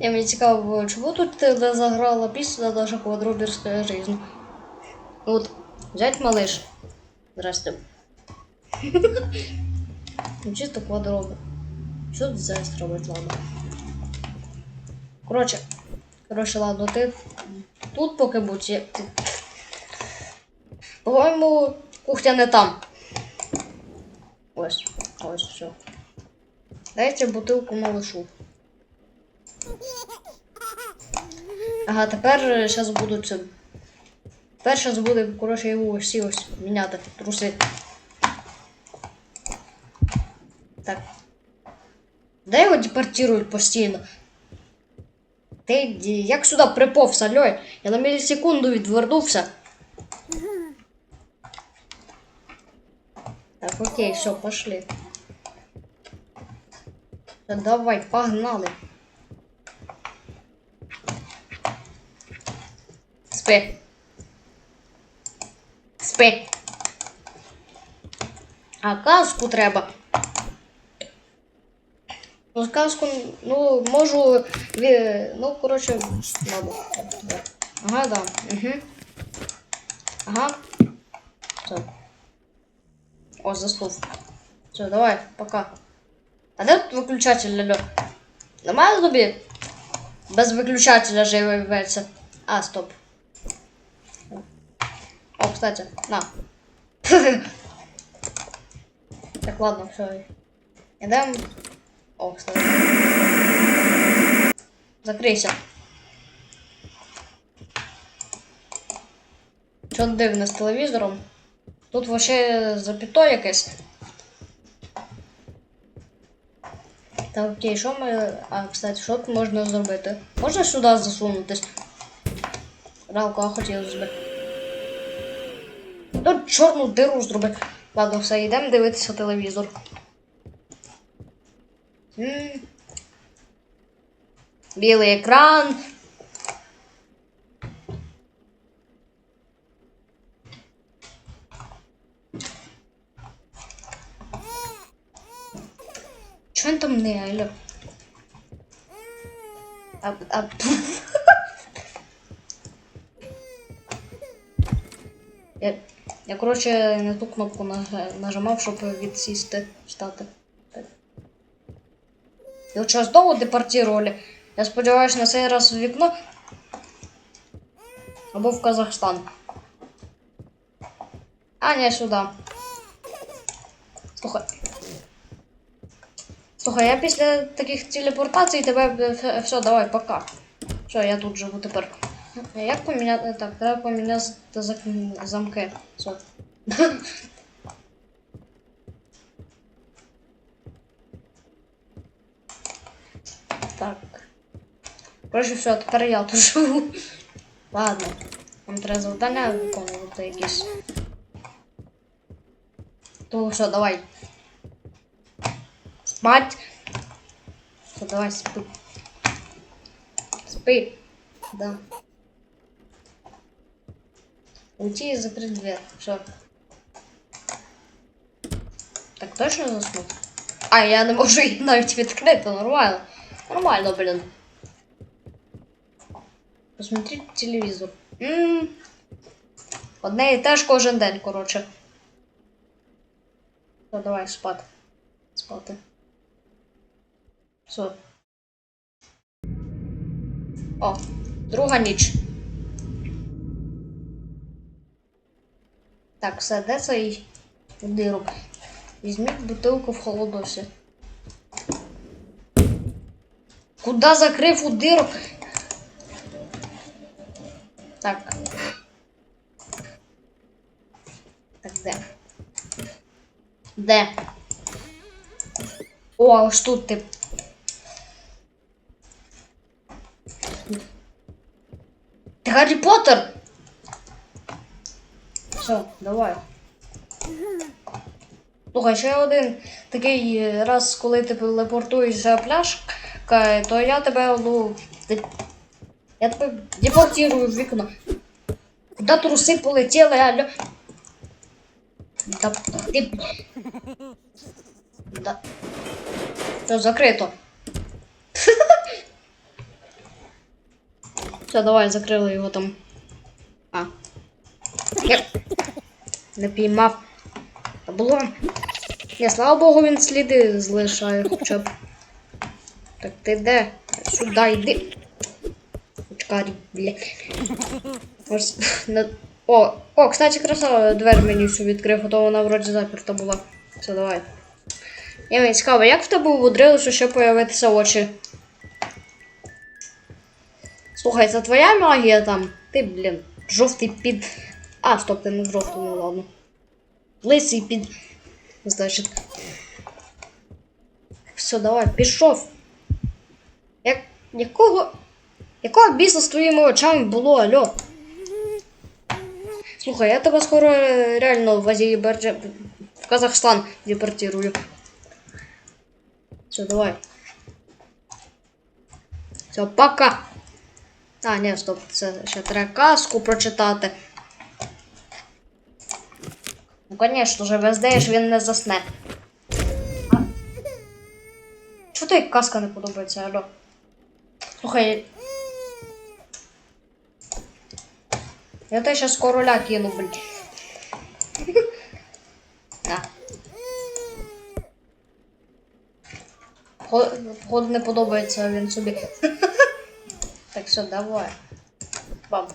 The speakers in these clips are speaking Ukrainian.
Я мені цікаво, чому тут ти заграла пісня наша квадробірська жизнь? От, взять малыш. Здрасте. Ну, чисто квадробер. Що тут за робить, ладно. Коротше. Коротше, ладно, ти тут поки будь. Я... По-моєму, кухня не там. Ось, ось все. Дайте бутилку малышу. Ага, тепер зараз будуть це. Тепер зараз буде, коротше, його всі ось міняти труси. Так. Де його депортують постійно? Ти як сюди приповз, алло? Я на мілісекунду відвернувся. Так, окей, все, пошли. Та давай, погнали. Спи. Спи. А казку треба. Ну, сказку, ну, можу. Ну, коротше, ладно. Ага, да. Угу. Ага. Все. О, заснув. Все, давай, пока. А де тут виключатель, Льо? Немає тобі? Без виключателя живеться. А, стоп. О, кстати, на. Так, ладно, все. Идем. О, кстати. Закрийся. Що дивне з телевізором? Тут вообще запіто якесь. Так, окей, що ми. А, кстати, що можна зробити? Можна сюди засунутись? Ралку, а хотів зробити. Ну, чорну диру зробити. Ладно, все, йдемо дивитися телевізор. Білий екран. Він там не, алло? А, а, Я, я коротше, не ту кнопку наж- нажимав, щоб відсісти. І от зараз знову депортували. Я сподіваюся, на цей раз в вікно. Або в Казахстан. А, не, сюди. Слухай. Слухай, я після таких телепортацій тебе е, все, давай, пока. Все, я тут живу тепер. Як поміняти? Так, треба поміняти замки. Все. Так. Короче, все, тепер я тут живу. Ладно. Нам треба завдання виконувати якісь. То все, давай. Спать. Все, давай, спи. Спи. Да. Уйти и закрыть дверь. Все. Так точно заснув? А, я не можу її навіть відкрити, нормально. Нормально, блін. Посмотреть телевізор. Ммм. Одне і те ж кожен день, коротше. Все, давай спати. Спати. Все. О, друга ніч. Так, все, де цей дирок? Візьміть бутилку в холодосі. Куда закрив у дирок? Так. Так, де? Де? О, аж тут ти. Гаррі Поттер? Все, давай. Слухай, ще один такий е, раз, коли ти телепортуєшся пляшка, то я тебе, ну. Я тебе депортирую в вікно. Куда труси полетіли, алло? Да, ти... Да. Все, закрито. Все, давай, закрили його там. А. Я... Не піймав. Було. Ні, слава Богу, він сліди залишає хоча б. Так ти де? Сюди йди. Очкарі, бля. О, о, кстати, красава двері мені всю відкрив, а то вона вроді заперта була. Все, давай. Я мені цікаво, як в тебе умудрилося ще появитися очі? Слухай, це твоя магія там? Ти, блін, жовтий під. А, стоп, ти не жовтий, ну ладно. Лисий під. Значить. Все, давай, пішов. Як. Якого. Якого біса з твоїми очами було, алло? Слухай, я тебе скоро реально в Азії Берджа... в Казахстан депортирую. Все, давай. Все, пока. А, ні, стоп, це ще треба казку прочитати. Ну, конечно же, вездеєш він не засне. А? Чого тобі казка не подобається, алло? Слухай. Я тебе сейчас короля кину, блін. На. Хо- не подобається він собі. Все, давай. Бам.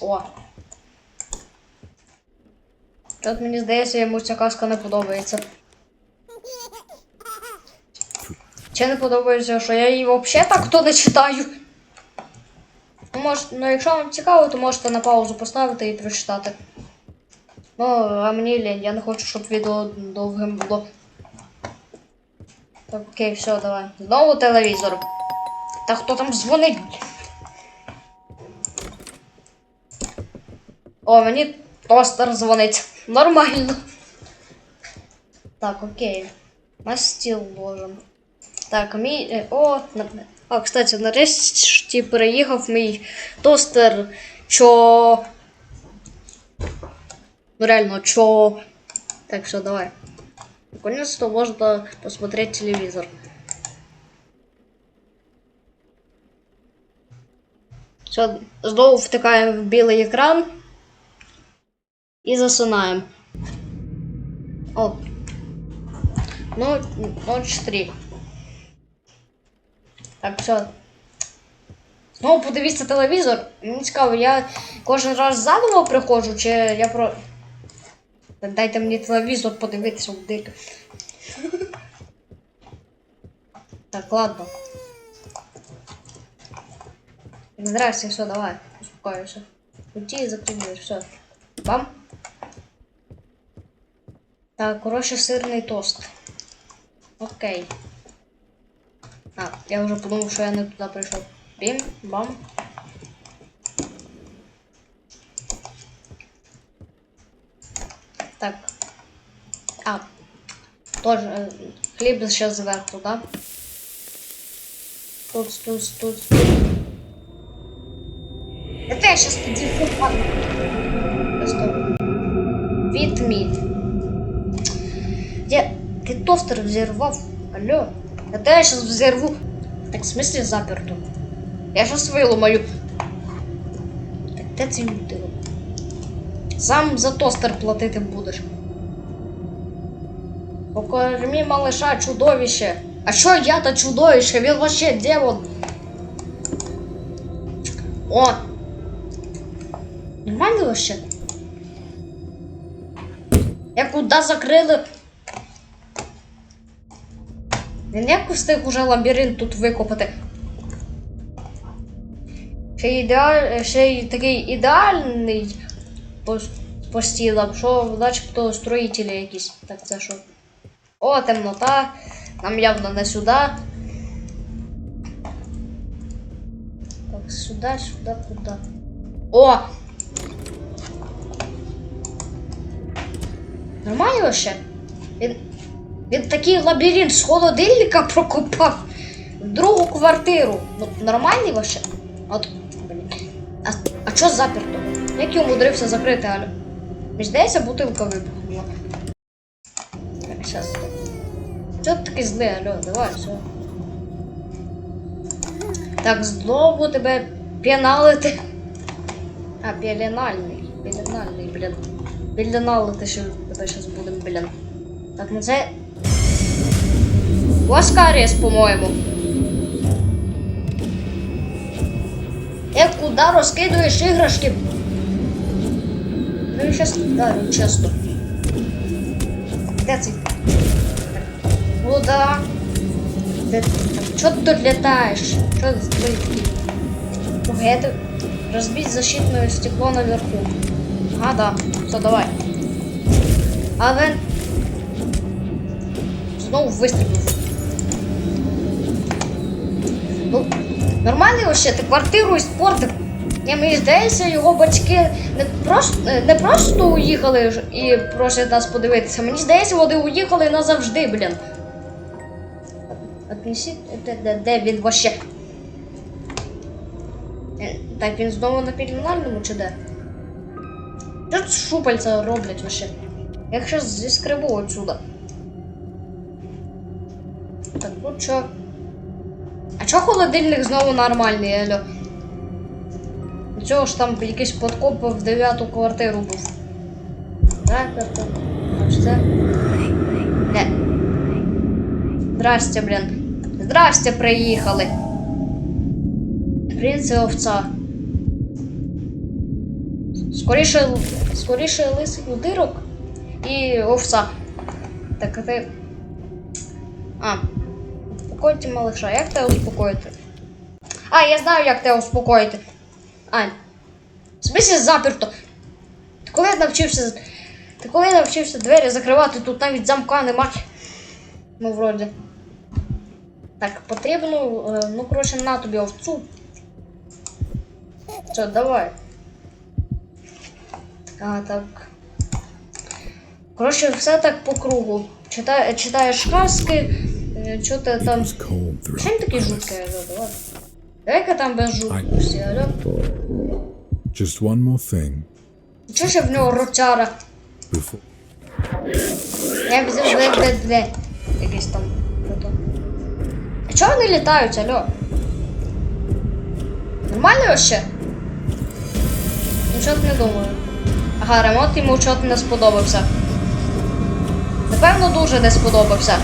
О. Тут мені здається, йому ця казка не подобається. Чи не подобається, що я її взагалі так то не читаю. Може, ну, якщо вам цікаво, то можете на паузу поставити і прочитати. Ну, а мені лінь, я не хочу, щоб відео довгим було. Так, окей, все, давай. Знову телевізор. Та хто там дзвонить? О, мені тостер дзвонить. Нормально. Так, окей. На стіл ложим. Так, мій. е, О, а, кстати, нарешті переїхав мій тостер, що. Ну реально, чо. Так, все, давай. Наконец-то можно посмотреть телевизор. Все, знову втикаємо в білий екран і засинаємо. О. Ну, 0,3. Так, все. Знову подивіться телевізор. Мені цікаво, я кожен раз заново приходжу, чи я про. Дайте мені телевізор подивитися в дик. Так, ладно. Здрасте, все, давай, успокоишься. Уйти и закрыть дверь, все. Бам. Так, короче, сырный тост. Окей. А, я уже подумал, что я не туда пришел. Бим, бам. Так. А. Тоже э, хлеб сейчас сверху, да? Тут, тут, тут, тут. подержу. Стоп. Відміт. Де? Ти тостер взірвав? Алло? Это я сейчас взорву. Так, в смысле заперто? Я сейчас виломаю. Так, де це люди? Сам за тостер платити будеш. Покорми малыша чудовище. А що я то чудовище? Він вообще демон. О! Нормально вообще? Я куди закрили? Він як уже лабіринт тут викопати. Ще ідеаль... ще такий ідеальний по, по стілам, що начебто строїтелі якісь. Так це що? О, темнота. Нам явно не сюди. Так, сюди, сюди, куди? О! Нормально вообще? Він, він такий лабіринт з холодильника прокопав в другу квартиру. Ну, нормальний вообще? От, блін. А, а що заперто? Як я умудрився закрити, Алю? Мені здається, бутилка вибухнула. Зараз. Чого ти такий злий, алло, давай, все. Так, знову тебе п'яналити. А, пеленальний. Пеленальний, блін. Пеленалити ще щас будемо, блін. Так, ну це. Ласкаріс, по-моєму. Як куди розкидуєш іграшки? Ну і щас дарю, чесно. Де цей? Куда? Де... Чого ти тут літаєш? Що ти такий? Разбить защитное стекло наверху. А, да. Все, давай. А вен... Знову вистрілив. Ну, нормальний вообще, ти квартиру іспортив. Я мені здається, його батьки не просто, не просто уїхали і просять нас подивитися. Мені здається, вони уїхали назавжди, блін. Отнесіть, де, де, де він вообще? Так, він знову на пільнальному чи де? Що тут шупальця роблять вообще? Я щас зіскребу отсюда. Так, ну чо? А чо холодильник знову нормальний, алло? Цього ж там якийсь подкоп в дев'яту квартиру був. Так. А це? Не. Здрасте, блін. Здрасте, приїхали. Принц і овца. Скоріше, скоріше лисий дирок і овца. Так, а ти. А. Успокойте малыша. Як тебе успокоїти? А, я знаю, як тебе успокоїти. А. В смысле заперто. Ти коли навчився. Ти коли навчився двері закривати, тут навіть замка нема. Ну, вроді. Так, потрібно. е, Ну, коротше, на тобі овцу. Все, давай. А, так. Коротше, все так по кругу. Чита, читаєш казки, е, що ти там. Чим такий жуткий, алло, давай. Давай-ка там без жуткості, алло. Just one more thing Чого ще в нього ротяра? Я взяв де, де, де. Якийсь там. А чого вони літають, алло? Нормально вообще? Нічого не думаю. Ага, ремонт йому чого не сподобався. Напевно, дуже не сподобався.